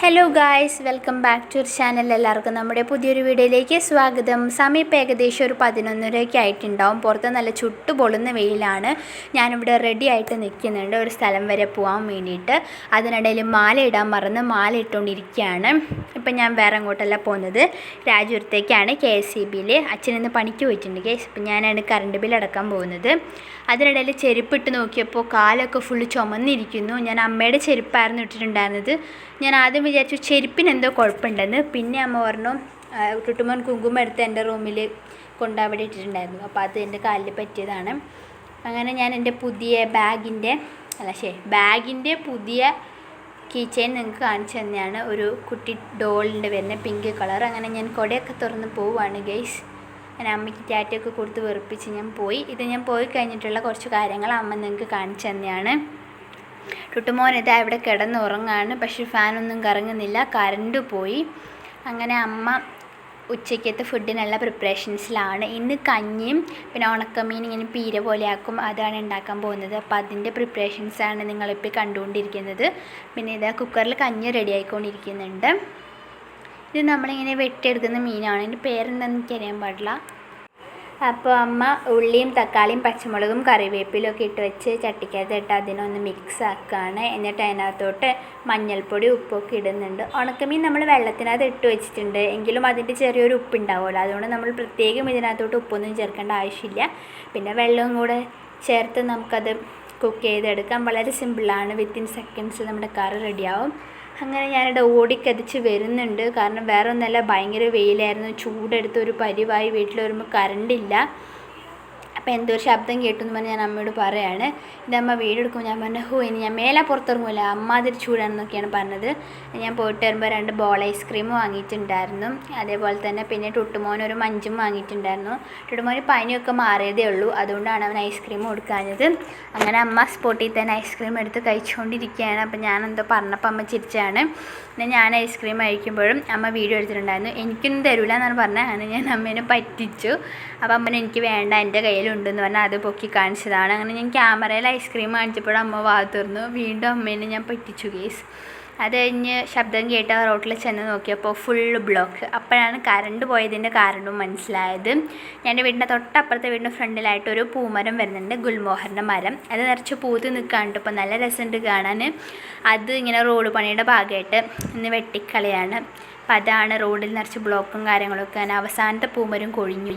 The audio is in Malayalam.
Hello guys welcome back to channel എല്ലാവർക്കും നമ്മുടെ പുതിയൊരു വീഡിയോയിലേക്ക് സ്വാഗതം. ഇപ്പോൾ ഏകദേശം ഒരു പതിനൊന്നരയൊക്കെ ആയിട്ടുണ്ടാവും. പുറത്ത് നല്ല ചുട്ടുപൊളുന്ന വെയിലാണ്. ഞാനിവിടെ റെഡി ആയിട്ട് നിൽക്കുന്നുണ്ട്. ഒരു സ്ഥലം വരെ പോകാൻ വേണ്ടിയിട്ട്. അതിനിടയിൽ മാല ഇടാൻ മറന്ന് മാല ഇട്ടുകൊണ്ടിരിക്കുകയാണ്. ഇപ്പം ഞാൻ വേറെ അങ്ങോട്ടല്ല പോകുന്നത്. രാജപുരത്തേക്കാണ് കെ എസ് സി ബിയിൽ അച്ഛനിന്ന് പണിക്ക് പോയിട്ടുണ്ട് കേസ് ഇപ്പം ഞാനാണ് കറണ്ട് ബിൽ അടക്കാൻ പോകുന്നത്. അതിനിടയിൽ ചെരുപ്പിട്ട് നോക്കിയപ്പോൾ കാലൊക്കെ ഫുള്ള് ചുമന്നിരിക്കുന്നു. ഞാൻ അമ്മയുടെ ചെരുപ്പായിരുന്നു ഇട്ടിട്ടുണ്ടായിരുന്നത്. ഞാൻ ആദ്യം വിചാരിച്ചു ചെരുപ്പിന് എന്തോ കുഴപ്പമുണ്ടെന്ന്. പിന്നെ അമ്മ പറഞ്ഞു ടുട്ടുമോൻ കുങ്കുമം എടുത്ത് എന്റെ റൂമിൽ കൊണ്ട് അവിടെ ഇട്ടിട്ടുണ്ടായിരുന്നു. അപ്പോൾ അത് എന്റെ കാലിൽ പറ്റിയതാണ്. അങ്ങനെ ഞാൻ എന്റെ പുതിയ ബാഗിന്റെ അല്ല ശരി ബാഗിന്റെ പുതിയ കീ ചെയിൻ നിങ്ങൾക്ക് കാണിച്ചു തന്നെയാണ്. ഒരു കുട്ടി ഡോളിന്റെ വരുന്ന പിങ്ക് കളർ. അങ്ങനെ ഞാൻ കൊടയൊക്കെ തുറന്ന് പോവുകയാണ് ഗൈസ്. ഞാൻ അമ്മയ്ക്ക് ടാറ്റയൊക്കെ കൊടുത്ത് വെറുപ്പിച്ച് ഞാൻ പോയി. ഇത് ഞാൻ പോയി കഴിഞ്ഞിട്ടുള്ള കുറച്ച് കാര്യങ്ങൾ അമ്മ നിങ്ങൾക്ക് കാണിച്ചു തന്നെയാണ്. ടുട്ടുമോൻ ഇതാ ഇവിടെ കിടന്നുറങ്ങാണ്. പക്ഷെ ഫാനൊന്നും കറങ്ങുന്നില്ല. കറണ്ട് പോയി. അങ്ങനെ അമ്മ ഉച്ചയ്ക്കത്തെ ഫുഡിനുള്ള പ്രിപ്പറേഷൻസിലാണ്. ഇന്ന് കഞ്ഞിയും പിന്നെ ഉണക്കമീൻ ഇങ്ങനെ പീര പോലെയാക്കും. അതാണ് ഉണ്ടാക്കാൻ പോകുന്നത്. അപ്പോൾ അതിന്റെ പ്രിപ്പറേഷൻസാണ് നിങ്ങളിപ്പോൾ കണ്ടുകൊണ്ടിരിക്കുന്നത്. പിന്നെ ഇതാ കുക്കറിൽ കഞ്ഞി റെഡി ആയിക്കൊണ്ടിരിക്കുന്നുണ്ട്. ഇത് നമ്മളിങ്ങനെ വെട്ടിയെടുക്കുന്ന മീനാണ്. അതിന്റെ പേരെന്താണെന്ന് എനിക്കറിയാൻ പാടില്ല. അപ്പോൾ അമ്മ ഉള്ളിയും തക്കാളിയും പച്ചമുളകും കറിവേപ്പിലും ഒക്കെ ഇട്ട് വെച്ച് ചട്ടിക്കകത്തിട്ട് അതിനൊന്ന് മിക്സ് ആക്കുകയാണ് എന്നിട്ട് അതിനകത്തോട്ട് മഞ്ഞൾപ്പൊടി ഉപ്പൊക്കെ ഇടുന്നുണ്ട്. ഉണക്കമീൻ നമ്മൾ വെള്ളത്തിനകത്ത് ഇട്ട് വെച്ചിട്ടുണ്ട്. എങ്കിലും അതിന്റെ ചെറിയൊരു ഉപ്പുണ്ടാവുമല്ലോ. അതുകൊണ്ട് നമ്മൾ പ്രത്യേകം ഇതിനകത്തോട്ട് ഉപ്പൊന്നും ചേർക്കേണ്ട ആവശ്യമില്ല. പിന്നെ വെള്ളവും കൂടെ ചേർത്ത് നമുക്കത് കുക്ക് ചെയ്തെടുക്കാം. വളരെ സിമ്പിളാണ് വിത്തിൻ സെക്കൻഡ്സ് നമ്മുടെ കറി റെഡിയാവും അങ്ങനെ ഞാനിവിടെ ഓടിക്കതിച്ച് വരുന്നുണ്ട്. കാരണം വേറെ ഒന്നല്ല ഭയങ്കര വെയിലായിരുന്നു. ചൂടെടുത്ത് ഒരു പരിവായി വീട്ടിൽ വരുമ്പോൾ കറണ്ടില്ല അപ്പോൾ എന്തോ ഒരു ശബ്ദം കേട്ടു എന്ന് പറഞ്ഞ് ഞാൻ അമ്മയോട് പറയാണ്. ഇതമ്മ വീടെടുക്കും ഞാൻ പറഞ്ഞു ഹോ ഇനി ഞാൻ മേലെ പുറത്തിറങ്ങൂല അമ്മാതിരി ചൂടാണെന്നൊക്കെയാണ് പറഞ്ഞത്. ഞാൻ പോയിട്ട് വരുമ്പോൾ രണ്ട് ബോൾ ഐസ്ക്രീം വാങ്ങിയിട്ടുണ്ടായിരുന്നു. അതേപോലെ തന്നെ പിന്നെ ടുട്ടുമോൻ ഒരു മഞ്ചും വാങ്ങിയിട്ടുണ്ടായിരുന്നു. ടുട്ടുമോന് പനിയൊക്കെ മാറിയതേ ഉള്ളൂ. അതുകൊണ്ടാണ് അവൻ ഐസ്ക്രീം കൊടുക്കാഞ്ഞത്. അങ്ങനെ അമ്മ സ്പോട്ടിൽ തന്നെ ഐസ്ക്രീം എടുത്ത് കഴിച്ചുകൊണ്ടിരിക്കുകയാണ് അപ്പോൾ ഞാൻ എന്തോ പറഞ്ഞപ്പോൾ അമ്മ ചിരിച്ചാണ്. പിന്നെ ഞാൻ ഐസ്ക്രീം കഴിക്കുമ്പോഴും അമ്മ വീഡിയോ എടുത്തിട്ടുണ്ടായിരുന്നു. എനിക്കൊന്നും തരൂല എന്നാണ് പറഞ്ഞത്. അങ്ങനെ ഞാൻ അമ്മേനെ പറ്റിച്ചു. അപ്പോൾ അമ്മനെ എനിക്ക് വേണ്ട എന്റെ കയ്യിലുണ്ടെന്ന് പറഞ്ഞാൽ അത് പൊക്കി കാണിച്ചതാണ്. അങ്ങനെ ഞാൻ ക്യാമറയിൽ ഐസ്ക്രീം കാണിച്ചപ്പോഴും അമ്മ വാ തുറന്നു. വീണ്ടും അമ്മേനെ ഞാൻ പറ്റിച്ചു കേസ് അത് കഴിഞ്ഞ് ശബ്ദം കേട്ട് റോട്ടിൽ ചെന്ന് നോക്കിയപ്പോൾ ഫുള്ള് ബ്ലോക്ക് അപ്പോഴാണ് കറണ്ട് പോയതിന്റെ കാരണവും മനസ്സിലായത്. എന്റെ വീടിന്റെ തൊട്ടപ്പുറത്തെ വീടിന്റെ ഫ്രണ്ടിലായിട്ട് ഒരു പൂമരം വരുന്നുണ്ട് ഗുൽമോഹറിന്റെ മരം. അത് നിറച്ച് പൂത്ത് നിൽക്കാണ്ട് ഇപ്പോൾ നല്ല രസമുണ്ട് കാണാൻ. അത് ഇങ്ങനെ റോഡ് പണിയുടെ ഭാഗമായിട്ട് ഇന്ന് വെട്ടിക്കളയാണ്. അപ്പോൾ അതാണ് റോഡിൽ നിറച്ച് ബ്ലോക്കും കാര്യങ്ങളൊക്കെ. അവസാനത്തെ പൂമരം കൊഴിഞ്ഞു.